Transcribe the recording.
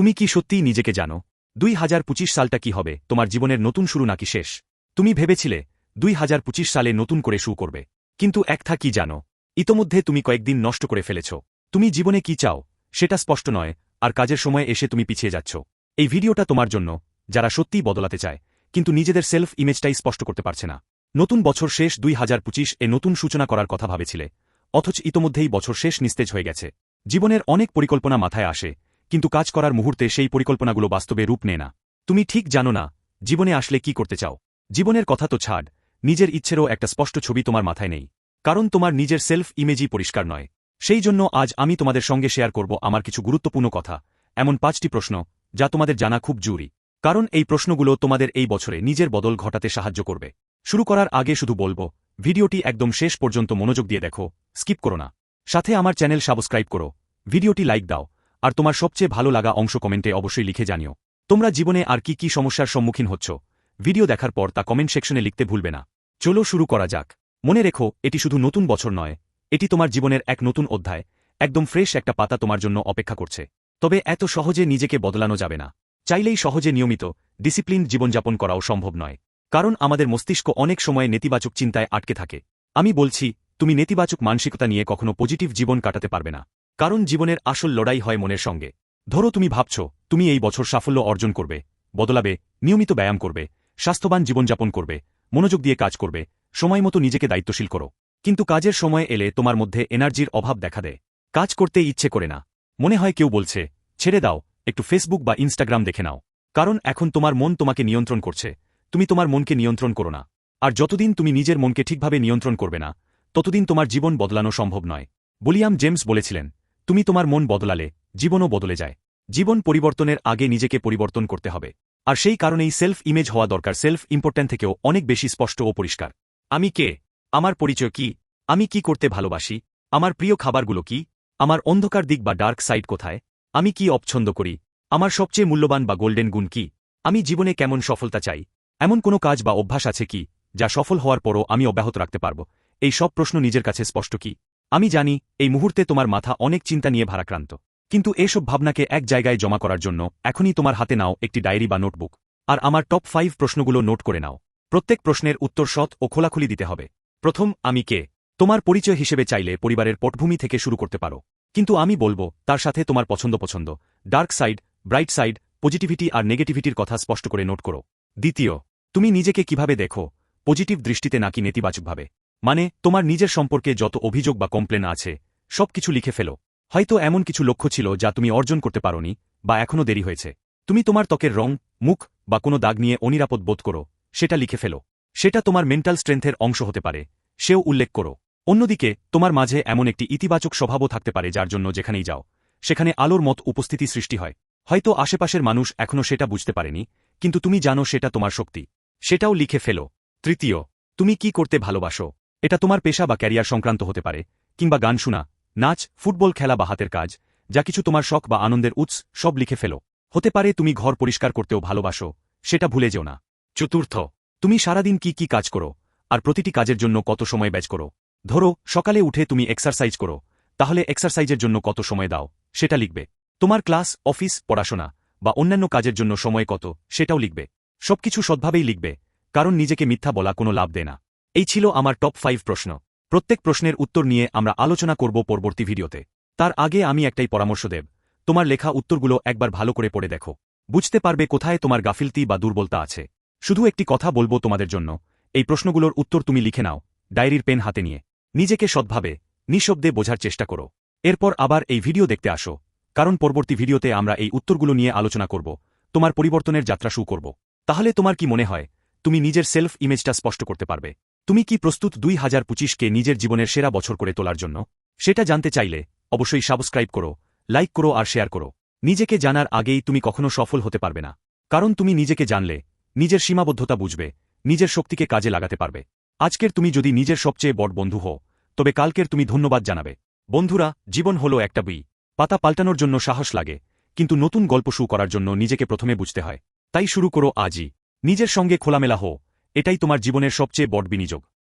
তুমি কি সত্যিই নিজেকে জানো? দুই হাজার পঁচিশ সালটা কি হবে? তোমার জীবনের নতুন শুরু নাকি শেষ? তুমি ভেবেছিলে দুই হাজার পঁচিশ সালে নতুন করে শুরু করবে। কিন্তু একটা কি জানো? ইতোমধ্যে তুমি কয়েকদিন নষ্ট করে ফেলেছ। তুমি জীবনে কি চাও, সেটা স্পষ্ট নয়, আর কাজের সময় এসে তুমি পিছিয়ে যাচ্ছ। এই ভিডিওটা তোমার জন্য, যারা সত্যিই বদলাতে চায়, কিন্তু নিজেদের সেলফ ইমেজটাই স্পষ্ট করতে পারছে না। নতুন বছর শেষ দুই হাজার পঁচিশ এ নতুন সূচনা করার কথা ভাবেছিলে, অথচ ইতোমধ্যেই বছর শেষ নিস্তেজ হয়ে গেছে। জীবনের অনেক পরিকল্পনা মাথায় আসে কিন্তু কাজ করার মুহূর্তে সেই পরিকল্পনাগুলো বাস্তবে রূপ নেয় না। তুমি ঠিক জানো না, জীবনে আসলে কি করতে চাও। জীবনের কথা তো ছাড়, নিজের ইচ্ছেরও একটা স্পষ্ট ছবি তোমার মাথায় নেই। কারণ তোমার নিজের সেলফ ইমেজই পরিষ্কার নয়। সেই জন্য আজ আমি তোমাদের সঙ্গে শেয়ার করব আমার কিছু গুরুত্বপূর্ণ কথা, এমন পাঁচটি প্রশ্ন, যা তোমাদের জানা খুব জরুরি। কারণ এই প্রশ্নগুলো তোমাদের এই বছরে নিজের বদল ঘটাতে সাহায্য করবে। শুরু করার আগে শুধু বলব, ভিডিওটি একদম শেষ পর্যন্ত মনোযোগ দিয়ে দেখো, স্কিপ করো না। সাথে আমার চ্যানেল সাবস্ক্রাইব করো, ভিডিওটি লাইক দাও আর তোমার সবচেয়ে ভালো লাগা অংশ কমেন্টে অবশ্যই লিখে জানিও। তোমরা জীবনে আর কি কি সমস্যার সম্মুখীন হচ্ছ? ভিডিও দেখার পর তা কমেন্ট সেকশনে লিখতে ভুলবে না। চলো শুরু করা যাক। মনে রেখো, এটি শুধু নতুন বছর নয়, এটি তোমার জীবনের এক নতুন অধ্যায়, একদম ফ্রেশ একটা পাতা তোমার জন্য অপেক্ষা করছে। তবে এত সহজে নিজেকে বদলানো যাবে না। চাইলেই সহজে নিয়মিত, ডিসিপ্লিন জীবনযাপন করাও সম্ভব নয়। কারণ আমাদের মস্তিষ্ক অনেক সময় নেতিবাচক চিন্তায় আটকে থাকে। আমি বলছি, তুমি নেতিবাচক মানসিকতা নিয়ে কখনো পজিটিভ জীবন কাটাতে পারবে না। কারণ জীবনের আসল লড়াই হয় মনের সঙ্গে। ধরো তুমি ভাবছ, তুমি এই বছর সাফল্য অর্জন করবে, বদলাবে, নিয়মিত ব্যায়াম করবে, স্বাস্থ্যবান জীবনযাপন করবে, মনোযোগ দিয়ে কাজ করবে, সময় মতো নিজেকে দায়িত্বশীল করো। কিন্তু কাজের সময় এলে তোমার মধ্যে এনার্জির অভাব দেখা দেয়। কাজ করতে ইচ্ছে করে না। মনে হয় কেউ বলছে, ছেড়ে দাও, একটু ফেসবুক বা ইনস্টাগ্রাম দেখে নাও। কারণ এখন তোমার মন তোমাকে নিয়ন্ত্রণ করছে। তুমি তোমার মনকে নিয়ন্ত্রণ করো না। আর যতদিন তুমি নিজের মনকে ঠিকভাবে নিয়ন্ত্রণ করবে না, ততদিন তোমার জীবন বদলানো সম্ভব নয়। বলিয়াম জেমস বলেছিলেন তুমি তোমার মন বদলালে, জীবনও বদলে যায়। জীবন পরিবর্তনের আগে নিজেকে পরিবর্তন করতে হবে। আর সেই কারণেই সেলফ ইমেজ হওয়া দরকার সেলফ ইম্পর্ট্যান্ট থেকেও অনেক বেশি স্পষ্ট ও পরিষ্কার। আমি কে? আমার পরিচয় কি? আমি কি করতে ভালোবাসি? আমার প্রিয় খাবারগুলো কি? আমার অন্ধকার দিক বা ডার্ক সাইড কোথায়? আমি কি অপছন্দ করি? আমার সবচেয়ে মূল্যবান বা গোল্ডেন গুণ কি? আমি জীবনে কেমন সফলতা চাই? এমন কোনো কাজ বা অভ্যাস আছে কি, যা সফল হওয়ার পরও আমি অব্যাহত রাখতে পারব? এই সব প্রশ্ন নিজের কাছে স্পষ্ট কি? আমি জানি, এই মুহূর্তে তোমার মাথা অনেক চিন্তা নিয়ে ভারাক্রান্ত। কিন্তু এসব ভাবনাকে এক জায়গায় জমা করার জন্য এখনই তোমার হাতে নাও একটি ডায়েরি বা নোটবুক। আর আমার টপ ফাইভ প্রশ্নগুলো নোট করে নাও। প্রত্যেক প্রশ্নের উত্তর সৎ ও খোলাখুলি দিতে হবে। প্রথম, আমি কে? তোমার পরিচয় হিসেবে চাইলে পরিবারের পটভূমি থেকে শুরু করতে পারো। কিন্তু আমি বলব, তার সাথে তোমার পছন্দ পছন্দ। Dark side, bright side, positivity আর নেগেটিভিটির কথা স্পষ্ট করে নোট করো। দ্বিতীয়, তুমি নিজেকে কীভাবে দেখো? পজিটিভ দৃষ্টিতে নাকি নেতিবাচকভাবে? মানে তোমার নিজের সম্পর্কে যত অভিযোগ বা কমপ্লেন আছে সব কিছু লিখে ফেলো। হয়তো এমন কিছু লক্ষ্য ছিল যা তুমি অর্জন করতে পারোনি বা এখনও দেরি হয়েছে। তুমি তোমার ত্বকের রং, মুখ বা কোনো দাগ নিয়ে অনিরাপদ বোধ করো, সেটা লিখে ফেলো। সেটা তোমার মেন্টাল স্ট্রেংথের অংশ হতে পারে, সেও উল্লেখ করো। অন্যদিকে, তোমার মাঝে এমন একটি ইতিবাচক স্বভাবও থাকতে পারে যার জন্য যেখানেই যাও, সেখানে আলোর মত উপস্থিতি সৃষ্টি হয়। হয়তো আশেপাশের মানুষ এখনও সেটা বুঝতে পারেনি, কিন্তু তুমি জানো সেটা তোমার শক্তি। সেটাও লিখে ফেলো। তৃতীয়, তুমি কি করতে ভালোবাসো? এটা তোমার পেশা বা ক্যারিয়ার সংক্রান্ত হতে পারে, কিংবা গান শোনা, নাচ, ফুটবল খেলা বা হাতের কাজ, যা কিছু তোমার শখ বা আনন্দের উৎস, সব লিখে ফেলো। হতে পারে তুমি ঘর পরিষ্কার করতেও ভালোবাসো, সেটা ভুলে যেও না। চতুর্থ, তুমি সারাদিন কি কি কাজ করো, আর প্রতিটি কাজের জন্য কত সময় ব্যয় করো? ধরো, সকালে উঠে তুমি এক্সারসাইজ করো, তাহলে এক্সারসাইজের জন্য কত সময় দাও, সেটা লিখবে। তোমার ক্লাস, অফিস, পড়াশোনা, বা অন্যান্য কাজের জন্য সময় কত, সেটাও লিখবে। সবকিছু সদ্ভাবেই লিখবে, কারণ নিজেকে মিথ্যা বলা কোনো লাভ দেয় না। এই ছিল আমার টপ ফাইভ প্রশ্ন। প্রত্যেক প্রশ্নের উত্তর নিয়ে আমরা আলোচনা করব পরবর্তী ভিডিওতে। তার আগে আমি একটাই পরামর্শ দেব, তোমার লেখা উত্তরগুলো একবার ভালো করে পড়ে দেখো। বুঝতে পারবে কোথায় তোমার গাফিলতি বা দুর্বলতা আছে। শুধু একটি কথা বলব তোমাদের জন্য, এই প্রশ্নগুলোর উত্তর তুমি লিখে নাও, ডায়েরির পেন হাতে নিয়ে। নিজেকে সৎভাবে, নিঃশব্দে বোঝার চেষ্টা করো। এরপর আবার এই ভিডিও দেখতে আসো, কারণ পরবর্তী ভিডিওতে আমরা এই উত্তরগুলো নিয়ে আলোচনা করব, তোমার পরিবর্তনের যাত্রা শুরু করব। তাহলে তোমার কি মনে হয়, তুমি নিজের সেলফ ইমেজটা স্পষ্ট করতে পারবে। তুমি কি প্রস্তুত দুই হাজার পঁচিশকে নিজের জীবনের সেরা বছর করে তোলার জন্য? সেটা জানতে চাইলে অবশ্যই সাবস্ক্রাইব করো, লাইক করো আর শেয়ার করো। নিজেকে জানার আগেই তুমি কখনো সফল হতে পারবে না। কারণ তুমি নিজেকে জানলে নিজের সীমাবদ্ধতা বুঝবে, নিজের শক্তিকে কাজে লাগাতে পারবে। আজকের তুমি যদি নিজের সবচেয়ে বড় বন্ধু হও, তবে কালকের তুমি ধন্যবাদ জানাবে। বন্ধুরা, জীবন হলো একটা বই। পাতা পাল্টানোর জন্য সাহস লাগে, কিন্তু নতুন গল্প শুরু করার জন্য নিজেকে প্রথমে বুঝতে হয়। তাই শুরু করো আজই। নিজের সঙ্গে খোলামেলা হো এটাই তোমার জীবনের সবচেয়ে বড় বিনিয়োগ।